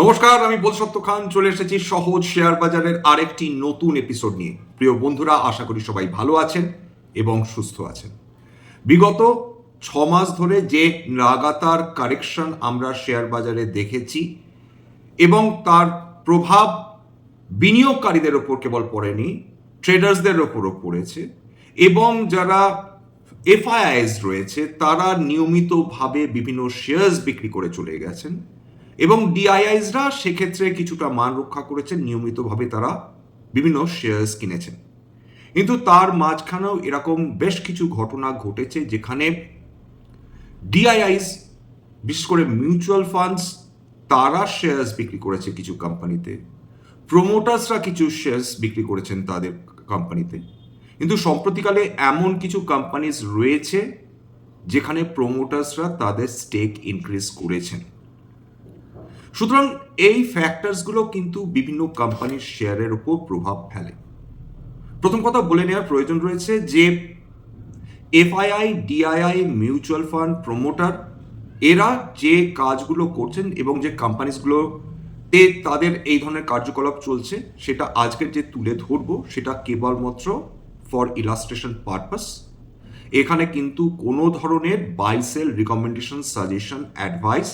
নমস্কার, আমি বোধসত্ত্ব খান, চলে এসেছি সহজ শেয়ার বাজারের আরেকটি নতুন এপিসোড নিয়ে। প্রিয় বন্ধুরা, আশা করি সবাই ভালো আছেন এবং সুস্থ আছেন। বিগত ছ মাস ধরে যে লাগাতার কারেকশন আমরা শেয়ার বাজারে দেখেছি এবং তার প্রভাব বিনিয়োগকারীদের ওপর কেবল পড়েনি ট্রেডার্সদের ওপরও পড়েছে এবং যারা এফআইআইস রয়েছে, তারা নিয়মিতভাবে বিভিন্ন শেয়ার্স বিক্রি করে চলে গেছেন। ডিআইআইসরা সেক্ষেত্রে কিছুটা মান রক্ষা করেছেন। নিয়মিতভাবে তারা বিভিন্ন শেয়ার্স কিনেছেন। কিন্তু তার মাঝখানেও এরকম বেশ কিছু ঘটনা ঘটেছে যেখানে ডিআইআইস বিশেষ করে মিউচুয়াল ফান্ডস তারা শেয়ার্স বিক্রি করেছে কিছু কোম্পানিতে প্রোমোটার্সরা কিছু শেয়ার্স বিক্রি করেছেন তাদের কোম্পানিতে কিন্তু সম্প্রতিকালে এমন কিছু কোম্পানিজ রয়েছে যেখানে প্রোমোটার্সরা তাদের স্টেক ইনক্রিজ করেছেন। সুতরাং এই ফ্যাক্টরসগুলো কিন্তু বিভিন্ন কোম্পানির শেয়ারের উপর প্রভাব ফেলে। প্রথম কথা বলে নেওয়ার প্রয়োজন রয়েছে যে FII DII mutual fund promoter এরা যে কাজগুলো করছেন এবং যে কোম্পানিসগুলোতে তাদের এই ধরনের কার্যকলাপ চলছে, সেটা আজকের যে তুলে ধরবো, সেটা কেবলমাত্র ফর ইলাস্ট্রেশন পারপাস এখানে কিন্তু কোনো ধরনের buy sell recommendation suggestion advice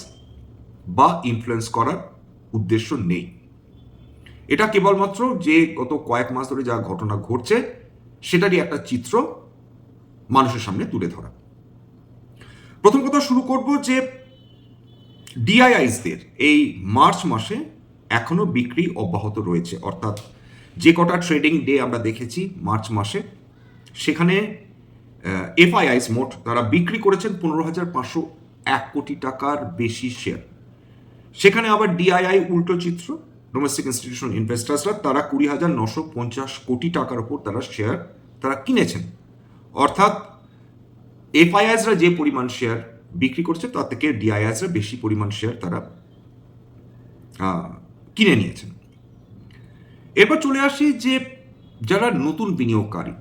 বা ইনফ্লুয়েন্স করার উদ্দেশ্য নেই। এটা কেবলমাত্র যে গত কয়েক মাস ধরে যা ঘটনা ঘটছে, সেটারই একটা চিত্র মানুষের সামনে তুলে ধরা। প্রথম কথা শুরু করব যে ডিআইআইসদের এই মার্চ মাসে এখনও বিক্রি অব্যাহত রয়েছে। অর্থাৎ যে কটা ট্রেডিং ডে আমরা দেখেছি মার্চ মাসে, সেখানে এফআইআইস মোট তারা বিক্রি করেছেন পনেরো হাজার পাঁচশো এক কোটি টাকার বেশি শেয়ার সেখানে আবার ডিআইআই উল্টো চিত্র ডোমেস্টিক ইনস্টিটিউশন ইনভেস্টার্সরা তারা কুড়ি হাজার নশো পঞ্চাশ কোটি টাকার ওপর তারা শেয়ার তারা কিনেছেন। অর্থাৎ এফআইআইসরা যে পরিমাণ শেয়ার বিক্রি করছে, তার থেকে ডিআইআইসরা বেশি পরিমাণ শেয়ার তারা কিনে নিয়েছেন। এরপর চলে আসি যে যারা নতুন বিনিয়োগকারী,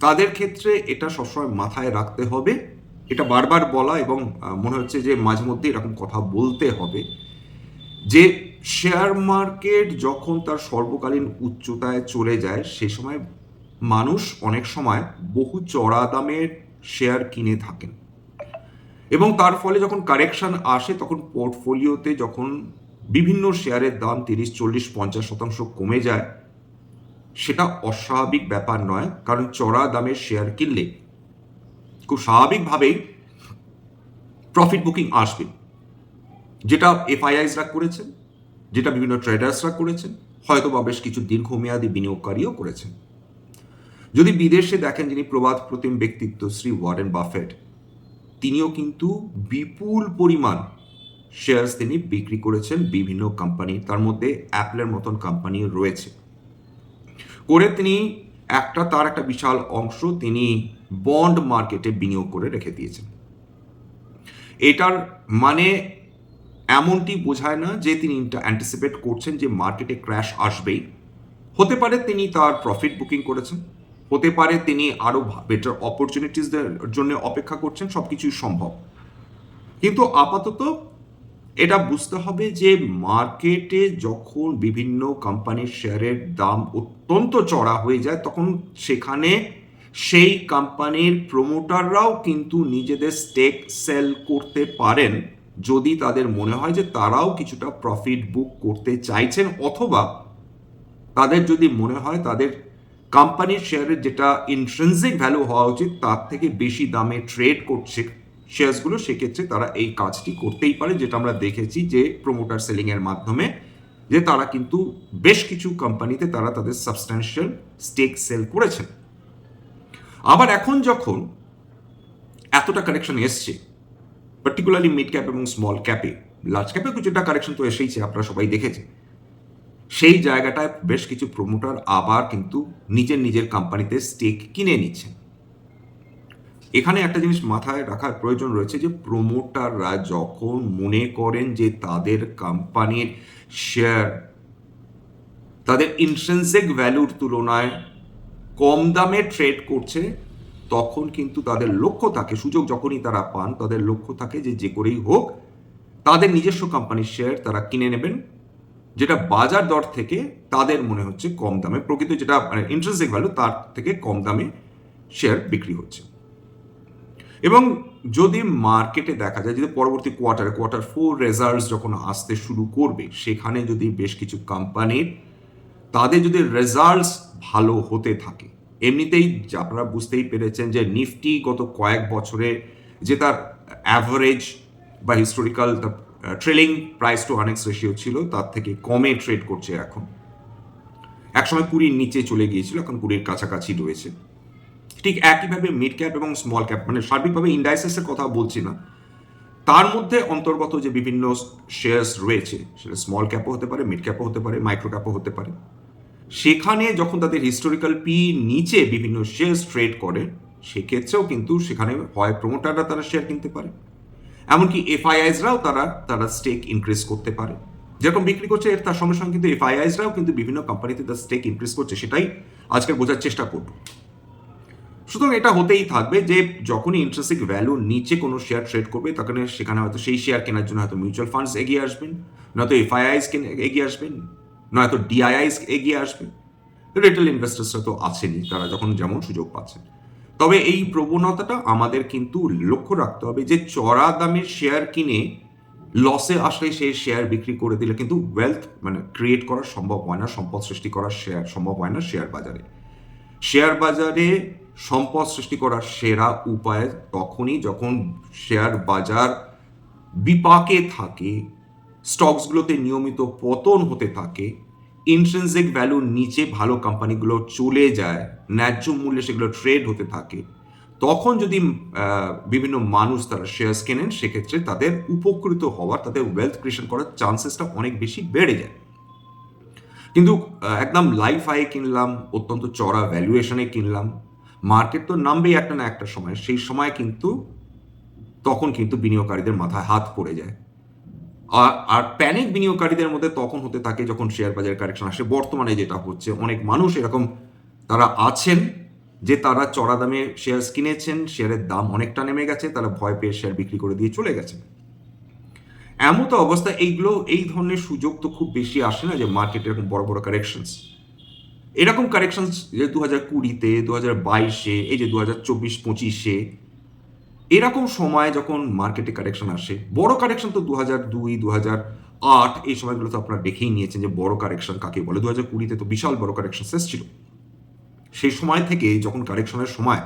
তাদের ক্ষেত্রে এটা সবসময় মাথায় রাখতে হবে। এটা বারবার বলা এবং মনে হচ্ছে যে মাঝে মধ্যে এরকম কথা বলতে হবে। যে শেয়ার মার্কেট যখন তার সর্বকালীন উচ্চতায় চলে যায়, সে সময় মানুষ অনেক সময় বহু চড়া দামের শেয়ার কিনে থাকেন। এবং তার ফলে যখন কারেকশন আসে, তখন পোর্টফোলিওতে যখন বিভিন্ন শেয়ারের দাম তিরিশ, চল্লিশ, পঞ্চাশ শতাংশ কমে যায়, সেটা অস্বাভাবিক ব্যাপার নয়, কারণ চড়া দামের শেয়ার কিনলে খুব স্বাভাবিকভাবেই প্রফিট বুকিং আসবে। যেটা এফআইআইসরা করেছেন, যেটা বিভিন্ন ট্রেডার্সরা করেছেন হয়তো বা বেশ কিছু দীর্ঘমেয়াদী বিনিয়োগকারীও করেছেন। যদি বিদেশে দেখেন যিনি প্রবাদ প্রতিম ব্যক্তিত্ব শ্রী ওয়ারেন বাফেট, তিনিও কিন্তু বিপুল পরিমাণ শেয়ার্স তিনি বিক্রি করেছেন বিভিন্ন কোম্পানি তার মধ্যে অ্যাপলের মতন কোম্পানি রয়েছে। করে তিনি একটা তার একটা বিশাল অংশ তিনি বন্ড মার্কেটে বিনিয়োগ করে রেখে দিয়েছেন। এটার মানে এমনটি বোঝায় না যে তিনি অ্যান্টিসিপেট করছেন যে মার্কেটে ক্র্যাশ আসবেই। হতে পারে তিনি তার প্রফিট বুকিং করেছেন। হতে পারে তিনি আরও বেটার অপরচুনিটিসদের জন্য অপেক্ষা করছেন সব কিছুই সম্ভব। কিন্তু আপাতত এটা বুঝতে হবে যে মার্কেটে যখন বিভিন্ন কোম্পানির শেয়ারের দাম অত্যন্ত চড়া হয়ে যায়, তখন সেখানে সেই কোম্পানির প্রমোটাররাও কিন্তু নিজেদের স্টেক সেল করতে পারেন। যদি তাদের মনে হয় যে তারাও কিছুটা প্রফিট বুক করতে চাইছেন অথবা তাদের যদি মনে হয় তাদের কোম্পানির শেয়ারের যেটা ইন্ট্রেন্সিক ভ্যালু হওয়া উচিত, তার থেকে বেশি দামে ট্রেড করছে শেয়ারসগুলো সেক্ষেত্রে তারা এই কাজটি করতেই পারে, যেটা আমরা দেখেছি যে প্রমোটার সেলিংয়ের মাধ্যমে, যে তারা কিন্তু বেশ কিছু কোম্পানিতে তারা তাদের সাবস্ট্যান্সিয়াল স্টেক সেল করেছেন। আবার এখন যখন এতটা কারেকশন এসছে পার্টিকুলারলি মিড ক্যাপ এবং স্মল ক্যাপে লার্জ ক্যাপে কিছুটা কারেকশন তো এসেইছে, আপনারা সবাই দেখেছে সেই জায়গাটায় বেশ কিছু প্রমোটার আবার কিন্তু নিজের নিজের কোম্পানিতে স্টেক কিনে নিচ্ছেন। এখানে একটা জিনিস মাথায় রাখার প্রয়োজন রয়েছে যে প্রমোটাররা যখন মনে করেন যে তাদের কোম্পানির শেয়ার তাদের ইন্ট্রেন্সিক ভ্যালুর তুলনায় কম দামে ট্রেড করছে তখন কিন্তু তাদের লক্ষ্য থাকে, সুযোগ যখনই তারা পান, তাদের লক্ষ্য থাকে যে যে করেই হোক, তাদের নিজস্ব কোম্পানির শেয়ার তারা কিনে নেবেন, যেটা বাজার দর থেকে তাদের মনে হচ্ছে কম দামে, প্রকৃত যেটা মানে ইন্টারেস্টিক ভ্যালু তার থেকে কম দামে শেয়ার বিক্রি হচ্ছে। এবং যদি মার্কেটে দেখা যায়, যদি পরবর্তী কোয়ার্টারে কোয়ার্টার ফোর রেজাল্টস যখন আসতে শুরু করবে, সেখানে যদি বেশ কিছু কোম্পানির তাদের যদি রেজাল্টস ভালো হতে থাকে এমনিতেই আপনারা বুঝতেই পেরেছেন যে নিফটি গত কয়েক বছরে যে তার অ্যাভারেজ বা historical trailing price to earnings ratio ছিল, তার থেকে কমে ট্রেড করছে এখন। একসময় কুড়ির নিচে চলে গিয়েছিল, এখন কুড়ির কাছাকাছি রয়েছে। ঠিক একইভাবে মিড ক্যাপ এবং স্মল ক্যাপ মানে সার্বিকভাবে ইন্ডাইসেসের কথা বলছি না। তার মধ্যে অন্তর্গত যে বিভিন্ন শেয়ার্স রয়েছে, সেটা স্মল ক্যাপও হতে পারে মিড ক্যাপও হতে পারে মাইক্রো ক্যাপও হতে পারে। সেখানে যখন তাদের হিস্টোরিক্যাল পি নিচে বিভিন্ন শেয়ার ট্রেড করে, সেক্ষেত্রেও কিন্তু সেখানে হয় প্রমোটাররা তারা শেয়ার কিনতে পারে। এমনকি এফআইআইসরাও তারা তারা স্টেক ইনক্রিজ করতে পারে। যেরকম বিক্রি করছে তার সঙ্গে সঙ্গে কিন্তু এফআইআইসরাও কিন্তু বিভিন্ন কোম্পানিতে তার স্টেক ইনক্রিজ করছে, সেটাই আজকে বোঝার চেষ্টা করব। সুতরাং এটা হতেই থাকবে যে যখনই ইন্টারেস্টিক ভ্যালু নিচে কোনো শেয়ার ট্রেড করবে তখন সেখানে হয়তো সেই শেয়ার কেনার জন্য হয়তো মিউচুয়াল ফান্ডস এগিয়ে আসবেন, নয়তো এফআইআইস এগিয়ে আসবেন। নয়তো ডিআইআইস এগিয়ে আসবে? রিটেল ইনভেস্টার্সরা তো আছেনই, তারা যখন যেমন সুযোগ পাচ্ছেন। তবে এই প্রবণতাটা আমাদের কিন্তু লক্ষ্য রাখতে হবে যে চড়া দামের শেয়ার কিনে লসে আসলে সেই শেয়ার বিক্রি করে দিলে কিন্তু ওয়েলথ মানে ক্রিয়েট করা সম্ভব হয় না, সম্পদ সৃষ্টি করা শেয়ার সম্ভব হয় না শেয়ার বাজারে। শেয়ার বাজারে সম্পদ সৃষ্টি করার সেরা উপায় তখনই যখন শেয়ার বাজার বিপাকে থাকে স্টকসগুলোতে নিয়মিত পতন হতে থাকে ইন্ট্রেন্সিক ভ্যালুর নিচে ভালো কোম্পানিগুলো চলে যায়, ন্যায্য মূল্যে সেগুলো ট্রেড হতে থাকে, তখন যদি বিভিন্ন মানুষ তারা শেয়ার্স কেনেন, সেক্ষেত্রে তাদের উপকৃত হওয়ার, তাদের ওয়েলথ ক্রিয়েশন করার চান্সেসটা অনেক বেশি বেড়ে যায়। কিন্তু একদম লাইফ হাই কিনলাম, অত্যন্ত চড়া ভ্যালুয়েশনে কিনলাম মার্কেট তো নামবেই একটা না একটা সময়, সেই সময় কিন্তু তখন কিন্তু বিনিয়োগকারীদের মাথায় হাত পড়ে যায়। আর আর প্যানিক বিনিয়োগকারীদের মধ্যে তখন হতে থাকে যখন শেয়ার বাজার কারেকশন আসে। বর্তমানে যেটা হচ্ছে, অনেক মানুষ এরকম তারা আছেন যে তারা চড়া দামে শেয়ার কিনেছেন শেয়ারের দাম অনেকটা নেমে গেছে, তারা ভয় পেয়ে শেয়ার বিক্রি করে দিয়ে চলে গেছে। এমন তো অবস্থা, এইগুলো, এই ধরনের সুযোগ তো খুব বেশি আসে না যে মার্কেট এরকম বড় বড় কারেকশনস এরকম কারেকশনস যে দু হাজার কুড়িতে দু হাজার বাইশে, এই যে দু হাজার চব্বিশ, পঁচিশে এরকম সময় যখন মার্কেটে কারেকশন আসে, বড় কারেকশন তো দু হাজার দুই দু হাজার আট, এই সময়গুলো তো আপনারা দেখেই নিয়েছেন যে বড় কারেকশন কাকে বলে। দু হাজার কুড়িতে তো বিশাল বড় কারেকশন এসেছিল সেই সময় থেকে যখন কারেকশনের সময়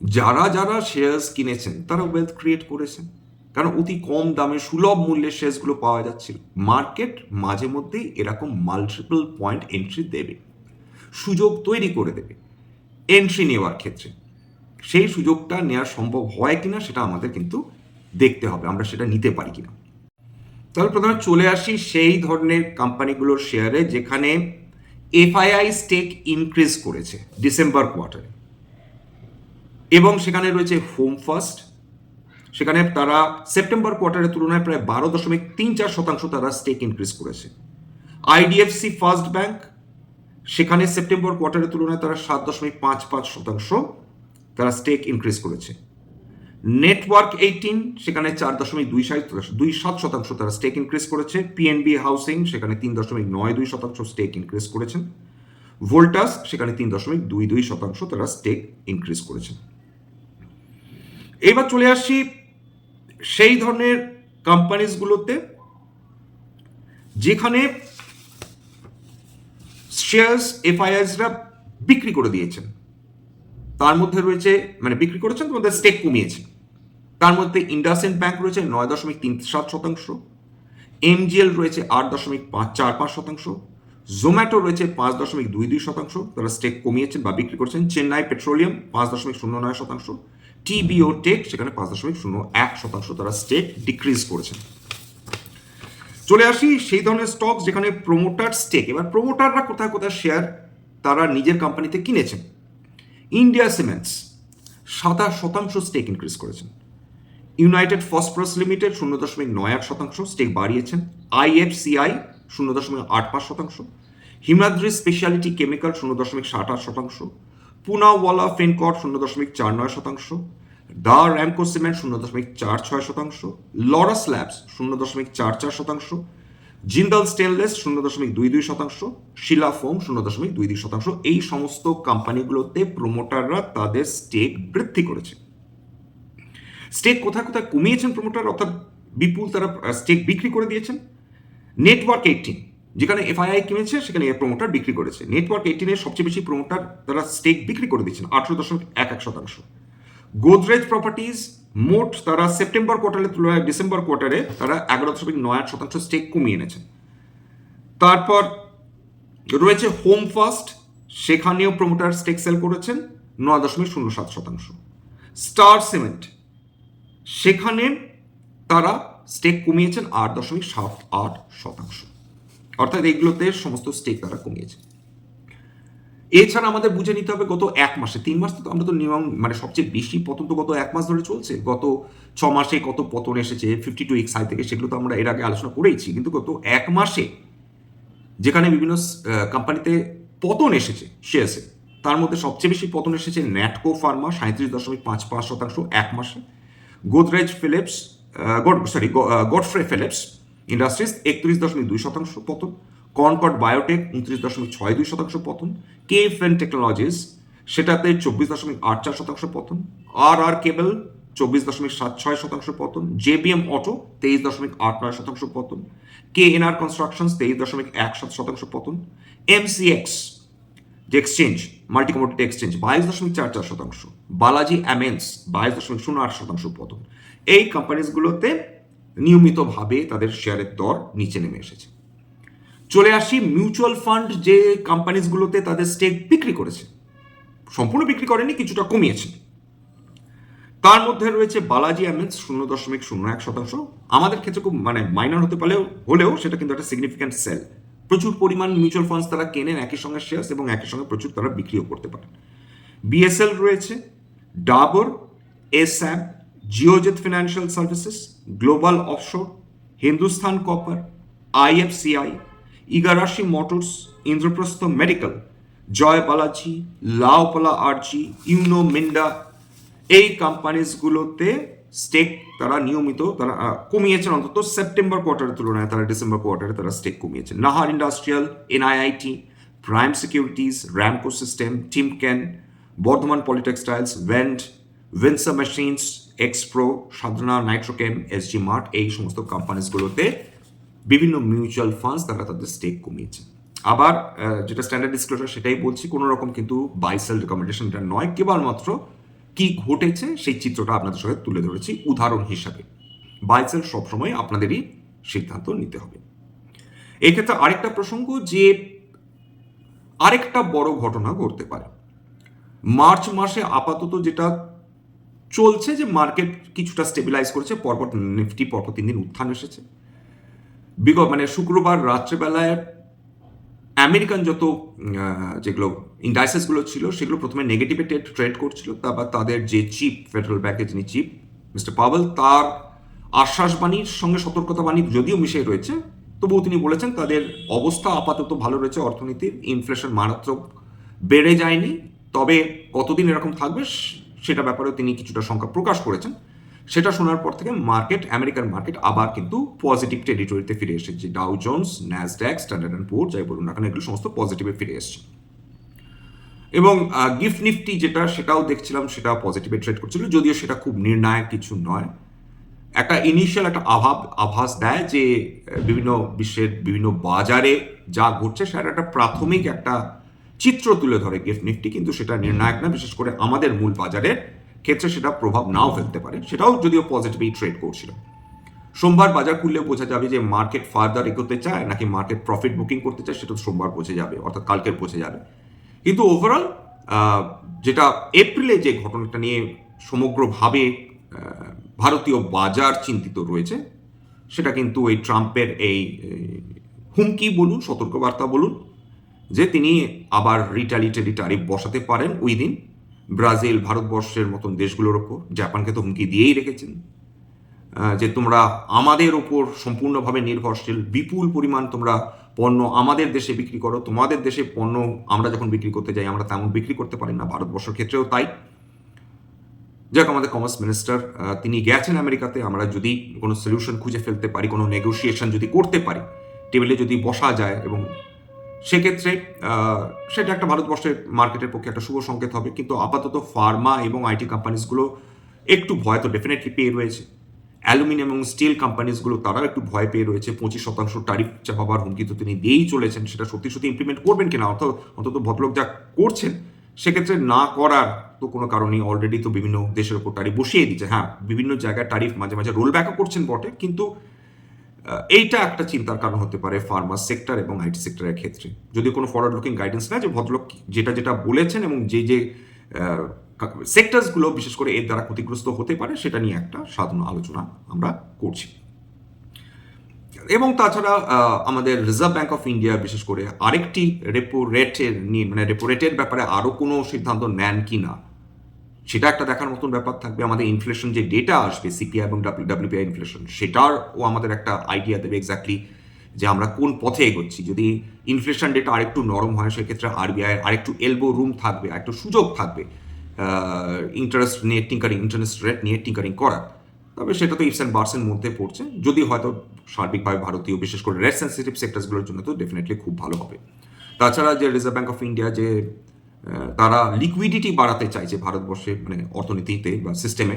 যারা যারা শেয়ার্স কিনেছেন, তারা ওয়েলথ ক্রিয়েট করেছেন। কারণ অতি কম দামে সুলভ মূল্যে শেয়ার্সগুলো পাওয়া যাচ্ছিল। মার্কেট মাঝে মধ্যেই এরকম মাল্টিপল পয়েন্ট এন্ট্রি দেবে। সুযোগ তৈরি করে দেবে। এন্ট্রি নেওয়ার ক্ষেত্রে। সেই সুযোগটা নেওয়া সম্ভব হয় কিনা সেটা আমাদের কিন্তু দেখতে হবে, আমরা সেটা নিতে পারি কিনা। তাহলে প্রথমে চলে আসি সেই ধরনের কোম্পানিগুলোর শেয়ারে যেখানে এফআইআই স্টেক ইনক্রিজ করেছে ডিসেম্বর কোয়ার্টারে এবং সেখানে রয়েছে হোম ফার্স্ট সেখানে তারা সেপ্টেম্বর কোয়ার্টারের তুলনায় প্রায় বারো দশমিক তিন চার শতাংশ তারা স্টেক ইনক্রিজ করেছে। আইডিএফসি ফার্স্ট ব্যাংক সেখানে সেপ্টেম্বর কোয়ার্টারের তুলনায় তারা সাত দশমিক পাঁচ পাঁচ শতাংশ তারা স্টেক ইনক্রিজ করেছে। নেটওয়ার্ক এইটিন সেখানে চার দশমিক দুই সাত দুই সাত শতাংশ তারা স্টেক ইনক্রিজ করেছে। পিএনবি হাউসিং সেখানে তিন দশমিক নয় দুই শতাংশ স্টেক ইনক্রিজ করেছেন। ভোল্টাস সেখানে তিন দশমিক দুই দুই শতাংশ তারা স্টেক ইনক্রিজ করেছেন। এবার চলে আসি সেই ধরনের কোম্পানিজগুলোতে যেখানে শেয়ার্স এফআইআইসরা বিক্রি করে দিয়েছেন। তার মধ্যে রয়েছে মানে বিক্রি করেছেন তোমাদের স্টেক কমিয়েছে। তার মধ্যে ইন্ডাসেন্ড ব্যাংক রয়েছে নয় দশমিক তিন সাত শতাংশ এমজিএল রয়েছে আট দশমিক পাঁচ চার পাঁচ শতাংশ জোম্যাটো রয়েছে পাঁচ দশমিক দুই দুই শতাংশ, তারা স্টেক কমিয়েছেন বা বিক্রি করেছেন। চেন্নাই পেট্রোলিয়াম পাঁচ দশমিক শূন্য নয় শতাংশ টিবিও টেক সেখানে পাঁচ দশমিক শূন্য এক শতাংশ তারা স্টেক ডিক্রিজ করেছেন। চলে আসি সেই ধরনের স্টক যেখানে প্রোমোটার স্টেক এবার প্রোমোটাররা কোথায় কোথায় শেয়ার তারা নিজের কোম্পানিতে কিনেছেন। ইন্ডিয়া সিমেন্টস সাতাশ শতাংশ স্টেক ইনক্রিজ করেছেন। ইউনাইটেড ফসফরাস লিমিটেড শূন্য দশমিক নয় এক শতাংশ স্টেক বাড়িয়েছেন। আইএফসিআই শূন্য দশমিক আট পাঁচ শতাংশ। হিমাদ্রি স্পেশালিটি কেমিক্যাল শূন্য দশমিক ষাট আট শতাংশ। পুনাওয়ালা ফিনকট শূন্য দশমিক চার নয় শতাংশ। দা র্যামকো সিমেন্ট শূন্য দশমিক চার ছয় শতাংশ। লরাস ল্যাবস শূন্য দশমিক চার চার শতাংশ। জিন্দাল স্টেনলেস শূন্য দশমিক দুই দুই শতাংশ শিলা ফোম শূন্য দশমিক দুই দুই শতাংশ, এই সমস্ত কোম্পানিগুলোতে প্রমোটাররা তাদের স্টেক বৃদ্ধি করেছে। স্টেক কোথায় কোথায় কমিয়েছেন প্রমোটার অর্থাৎ বিপুল তারা স্টেক বিক্রি করে দিয়েছেন। নেটওয়ার্ক এইটিন যেখানে এফআইআই কিনেছে, সেখানে প্রমোটার বিক্রি করেছে। নেটওয়ার্ক এইটিনের সবচেয়ে বেশি প্রমোটার তারা স্টেক বিক্রি করে দিচ্ছেন আঠারো দশমিক এক এক শতাংশ। গোদরেজ প্রপার্টিজ মোট তারা সেপ্টেম্বর কোয়ার্টারের তুলনায় ডিসেম্বর কোয়ার্টারে তারা এগারো দশমিক নয় আট শতাংশ স্টেক কমিয়ে এনেছেন তারপর রয়েছে হোম ফার্স্ট সেখানেও প্রমোটার স্টেক সেল করেছেন নয় দশমিক শূন্য সাত শতাংশ। স্টার সিমেন্ট সেখানে তারা স্টেক কমিয়েছেন আট দশমিক সাত আট শতাংশ। অর্থাৎ এগুলোতে সমস্ত স্টেক তারা কমিয়েছে। এছাড়া আমাদের বুঝে নিতে হবে গত এক মাসে, তিন মাস তো আমরা তো নিয়ম মানে সবচেয়ে বেশি পতন তো গত এক মাস ধরে চলছে। গত ছ মাসে কত পতন এসেছে ফিফটি টু এক্স থেকে, সেগুলো তো আমরা এর আগে আলোচনা করেইছি। কিন্তু গত এক মাসে যেখানে বিভিন্ন কোম্পানিতে পতন এসেছে শেয়ার্সে তার মধ্যে সবচেয়ে বেশি পতন এসেছে ন্যাটকো ফার্মা সাঁত্রিশ দশমিক পাঁচ পাঁচ শতাংশ এক মাসে। Godrej Philips sorry Godfrey Philips Industries একত্রিশ দশমিক দুই শতাংশ পতন। কনকট বায়োটেক উনত্রিশ দশমিক ছয় দুই শতাংশ পতন। কে ফেন টেকনোলজিস সেটাতে চব্বিশ দশমিক আট চার শতাংশ পতন। আর আর কেবল চব্বিশ দশমিক সাত ছয় শতাংশ পতন। জেবিএম অটো তেইশ দশমিক আট নয় শতাংশ পতন। কে এন আর কনস্ট্রাকশন তেইশ দশমিক এক সাত শতাংশ পতন। এমসিএক্স যে এক্সচেঞ্জ মাল্টি কমোডিটি এক্সচেঞ্জ বাইশ দশমিক চার চার শতাংশ। বালাজি অ্যামেন্স বাইশ দশমিক শূন্য আট শতাংশ পতন। এই কোম্পানিজগুলোতে নিয়মিতভাবে তাদের শেয়ারের দর নিচে নেমে এসেছে। চলে আসি মিউচুয়াল ফান্ড যে কোম্পানিজগুলোতে তাদের স্টেক বিক্রি করেছে। সম্পূর্ণ বিক্রি করেনি, কিছুটা কমিয়েছে। তার মধ্যে রয়েছে বালাজি অ্যামেন্স শূন্য দশমিক শূন্য এক শতাংশ। আমাদের ক্ষেত্রে খুব মানে মাইনার হতে পারলেও, হলেও সেটা কিন্তু একটা সিগনিফিক্যান্ট সেল প্রচুর পরিমাণ মিউচুয়াল ফান্ডস তারা কেনেন, একই সঙ্গে শেয়ার্স এবং একই সঙ্গে প্রচুর তারা বিক্রিও করতে পারেন। বিএসএল রয়েছে Dabur এসঅ্যাপ Geojit Financial Services Global Offshore Hindustan Copper IFCI Igarashi Motors Indraprastha Medical Jay Balaji LaOpala RG, Uno Minda, এই কোম্পানিজগুলোতে স্টেক তারা নিয়মিত তারা কমিয়েছেন অন্তত সেপ্টেম্বর কোয়ার্টারের তুলনায়, তারা ডিসেম্বর কোয়ার্টারে তারা stake কমিয়েছেন। Nahar Industrial NIIT Prime Securities Ramco System Timken Vardhman Polytextiles vent Windsor Machines Xpro Sadhana Nitrochem SG Mart এই সমস্ত কোম্পানিজগুলোতে বিভিন্ন মিউচুয়াল ফান্ডস তারা তাদের স্টেক কমিয়েছে। আবার যেটা স্ট্যান্ডার্ড ডিসক্লোজার সেটাই বলছি, কোনো রকম কিন্তু বাইসেল রেকমেন্ডেশন এটা নয়, কেবলমাত্র কি ঘটেছে সেই চিত্রটা আপনাদের সঙ্গে তুলে ধরেছি উদাহরণ হিসাবে। বাইসেল সবসময় আপনাদেরই সিদ্ধান্ত নিতে হবে। এক্ষেত্রে আরেকটা প্রসঙ্গ যে আরেকটা বড় ঘটনা ঘটতে পারে। মার্চ মাসে আপাতত যেটা চলছে যে মার্কেট কিছুটা স্টেবিলাইজ করেছে, পরপর নিফটি পরপর তিন দিন উত্থান এসেছে। বিগত মানে শুক্রবার, রাত্রেবেলায় আমেরিকান যত যেগুলো ইন্ডাইসেসগুলো ছিল, সেগুলো প্রথমে নেগেটিভে ট্রেড করছিল, তারপর তাদের যে চিপ ফেডারেল ব্যাংকের যিনি চিপ মিস্টার পাওয়েল তার আশ্বাসবাণীর সঙ্গে সতর্কতাবাণী যদিও মিশে রয়েছে, তবুও তিনি বলেছেন তাদের অবস্থা আপাতত ভালো রয়েছে, অর্থনীতির ইনফ্লেশন মারাত্মক বেড়ে যায়নি, তবে কতদিন এরকম থাকবে, সেটা ব্যাপারেও তিনি কিছুটা সংখ্যা প্রকাশ করেছেন। সেটা শোনার পর থেকে মার্কেট, আমেরিকান মার্কেট আবার কিন্তু পজিটিভ টেরিটরিতে ফিরে এসেছে। Dow Jones Nasdaq Standard and Poor যাই বলুন না কেন, এগুলো সমস্ত পজিটিভে ফিরে এসছে। এবং গিফট নিফটি যেটা, সেটাও দেখছিলাম, সেটা পজিটিভে ট্রেড করছিল, যদিও সেটা খুব নির্ণায়ক কিছু নয়। একটা ইনিশিয়াল একটা আভাব, আভাস দেয় যে বিভিন্ন বিশ্বের বিভিন্ন বাজারে যা ঘটছে, সেটা একটা প্রাথমিক একটা চিত্র তুলে ধরে গিফট নিফটি কিন্তু সেটা নির্ণায়ক না, বিশেষ করে আমাদের মূল বাজারের ক্ষেত্রে সেটা প্রভাব নাও ফেলতে পারে। সেটাও যদিও পজিটিভই ট্রেড করছিল। সোমবার বাজার খুললে বোঝা যাবে যে মার্কেট ফার্দার এগোতে চায় নাকি মার্কেট প্রফিট বুকিং করতে চায় সেটা সোমবার বোঝা যাবে, অর্থাৎ কালকের বোঝা যাবে। কিন্তু ওভারঅল যেটা এপ্রিলে যে ঘটনাটা নিয়ে সমগ্রভাবে ভারতীয় বাজার চিন্তিত রয়েছে, সেটা কিন্তু এই ট্রাম্পের এই হুমকি বলুন, সতর্কবার্তা বলুন, যে তিনি আবার রিটালিটারি ট্যারিফ বসাতে পারেন ওই দিন। ব্রাজিল ভারতবর্ষের মতন দেশগুলোর ওপর, জাপানকে তো হুমকি দিয়েই রেখেছেন যে তোমরা আমাদের ওপর সম্পূর্ণভাবে নির্ভরশীল, বিপুল পরিমাণ তোমরা পণ্য আমাদের দেশে বিক্রি করো, তোমাদের দেশে পণ্য আমরা যখন বিক্রি করতে যাই, আমরা তেমন বিক্রি করতে পারি না, ভারতবর্ষের ক্ষেত্রেও তাই। যাক, আমাদের কমার্স মিনিস্টার তিনি গেছেন আমেরিকাতে, আমরা যদি কোনো সলিউশন খুঁজে ফেলতে পারি, কোনো নেগোসিয়েশন যদি করতে পারি টেবিলে যদি বসা যায় এবং সেক্ষেত্রে সেটা একটা ভারতবর্ষের মার্কেটের পক্ষে একটা শুভ সংকেত হবে। কিন্তু আপাতত ফার্মা এবং আইটি কোম্পানিজগুলো একটু ভয় তো ডেফিনেটলি পেয়ে রয়েছে। অ্যালুমিনিয়াম এবং স্টিল কোম্পানিজগুলো তারাও একটু ভয় পেয়ে রয়েছে। পঁচিশ শতাংশ টারিফ চাপাবার হুমকি তো তিনি দিয়েই চলেছেন, সেটা সত্যি সত্যি ইমপ্লিমেন্ট করবেন কিনা? অর্থাৎ অন্তত ভদ্রলোক যা করছেন, সেক্ষেত্রে না করার তো কোনো কারণেই অলরেডি তো বিভিন্ন দেশের উপর টারিফ বসিয়ে দিচ্ছে। হ্যাঁ বিভিন্ন জায়গায় টারিফ মাঝে মাঝে রোল ব্যাকও করছেন বটে, কিন্তু এইটা একটা চিন্তার কারণ হতে পারে ফার্মা সেক্টর এবং আইটি সেক্টরের ক্ষেত্রে। যদি কোনো ফরওয়ার্ড লুকিং গাইডেন্স না যে ভদ্রলোক যেটা যেটা বলেছেন এবং যে যে সেক্টরসগুলো বিশেষ করে এর দ্বারা ক্ষতিগ্রস্ত হতে পারে, সেটা নিয়ে একটা সাধারণ আলোচনা আমরা করছি। এবং তাছাড়া আমাদের রিজার্ভ ব্যাংক অফ ইন্ডিয়া বিশেষ করে আরেকটি রেপো রেটের নিয়ে মানে রেপো রেটের ব্যাপারে আরও কোনো সিদ্ধান্ত নেন কি না সেটা একটা দেখার মতন ব্যাপার থাকবে। আমাদের ইনফ্লেশন যে ডেটা আসবে সিপিআই এবং ডাব্লিউপিআই ইনফ্লেশন সেটারও আমাদের একটা আইডিয়া দেবে এক্স্যাক্টলি যে আমরা কোন পথে এগোচ্ছি। যদি ইনফ্লেশন ডেটা আরেকটু নরম হয়, সেক্ষেত্রে আরবিআই আরেকটু এলবো রুম থাকবে, আরেকটু সুযোগ থাকবে ইন্টারেস্ট নিয়ে টিঙ্কারিং ইন্টারেস্ট রেট নিয়ে টিঙ্কারিং করার তবে সেটা তো ইফস অ্যান্ড বার্সের মধ্যে পড়ছে। যদি হয়তো সার্বিকভাবে ভারতীয়, বিশেষ করে রেট সেন্সিটিভ সেক্টরসগুলোর জন্য, তো ডেফিনেটলি খুব ভালো হবে। তাছাড়া যে রিজার্ভ ব্যাঙ্ক অফ ইন্ডিয়া যে তারা লিকুইডিটি বাড়াতে চাইছে ভারতবর্ষে মানে অর্থনীতিতে বা সিস্টেমে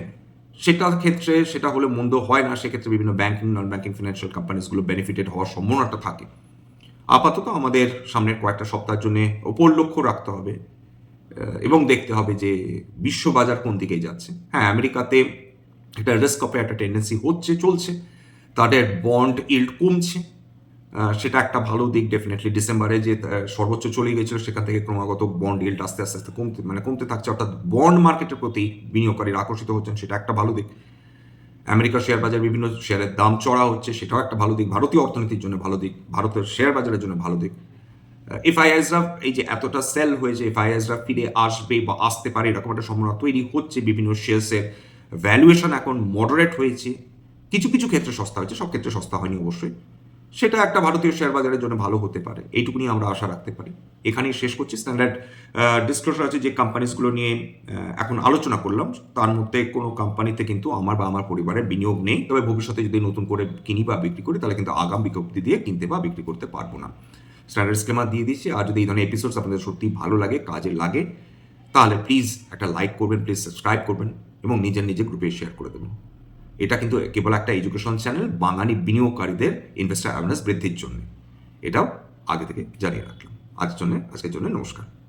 সেটার ক্ষেত্রে সেটা হলে মন্দ হয় না, সেক্ষেত্রে বিভিন্ন ব্যাংকিং নন ব্যাংকিং ফিনান্সিয়াল কোম্পানিজগুলো বেনিফিটেড হওয়ার সম্ভাবনাটা থাকে। আপাতত আমাদের সামনের কয়েকটা সপ্তাহের জন্য ওপর লক্ষ্য রাখতে হবে এবং দেখতে হবে যে বিশ্ব বাজার কোন দিকে যাচ্ছে। হ্যাঁ আমেরিকাতে একটা রিস্ক অফে একটা টেন্ডেন্সি হচ্ছে, চলছে। তাদের বন্ড ইল্ড কমছে। সেটা একটা ভালো দিক ডেফিনেটলি ডিসেম্বরে যে সর্বোচ্চ চলে গেছিল সেখান থেকে ক্রমাগত বন্ড ইল্ড আস্তে আস্তে আস্তে কমতে মানে কমতে থাকছে। অর্থাৎ বন্ড মার্কেটের প্রতি বিনিয়োগকারীরা আকর্ষিত হচ্ছেন, সেটা একটা ভালো দিক। আমেরিকার শেয়ার বাজার বিভিন্ন শেয়ারের দাম চড়া হচ্ছে, সেটাও একটা ভালো দিক। ভারতীয় অর্থনীতির জন্য ভালো দিক, ভারতের শেয়ার বাজারের জন্য ভালো দিক। এফআইআইসরা এই যে এতটা সেল হয়েছে এফআইআইসরা ফিরে আসবে বা আসতে পারে, এরকম একটা সম্ভাবনা তৈরি হচ্ছে বিভিন্ন শেয়ার্সের ভ্যালুয়েশন এখন মডারেট হয়েছে। কিছু কিছু ক্ষেত্রে সস্তা হয়েছে, সব ক্ষেত্রে সস্তা হয়নি অবশ্যই। সেটা একটা ভারতীয় শেয়ার বাজারের জন্য ভালো হতে পারে। এইটুকুনি আমরা আশা রাখতে পারি। এখানেই শেষ করছি। স্ট্যান্ডার্ড ডিসক্লোজার আছে যে কোম্পানিসগুলো নিয়ে এখন আলোচনা করলাম। তার মধ্যে কোনো কোম্পানিতে কিন্তু আমার বা আমার পরিবারের বিনিয়োগ নেই। তবে ভবিষ্যতে যদি নতুন করে কিনি বা বিক্রি করি, তাহলে কিন্তু আগাম বিজ্ঞপ্তি দিয়ে কিনতে বা বিক্রি করতে পারব না। স্ট্যান্ডার্ড স্কেমার দিয়ে দিচ্ছি। আর যদি এই ধরনের এপিসোডস আপনাদের সত্যি ভালো লাগে, কাজে লাগে, তাহলে প্লিজ একটা লাইক করবেন প্লিজ সাবস্ক্রাইব করবেন এবং নিজের নিজের গ্রুপে শেয়ার করে দেবেন। এটা কিন্তু কেবল একটা এডুকেশন চ্যানেল বাঙালি বিনিয়োগকারীদের ইনভেস্টার অ্যাওয়ারনেস বৃদ্ধির জন্য। এটাও আগে থেকে জানিয়ে রাখলাম। আজকের জন্য আজকের জন্য নমস্কার।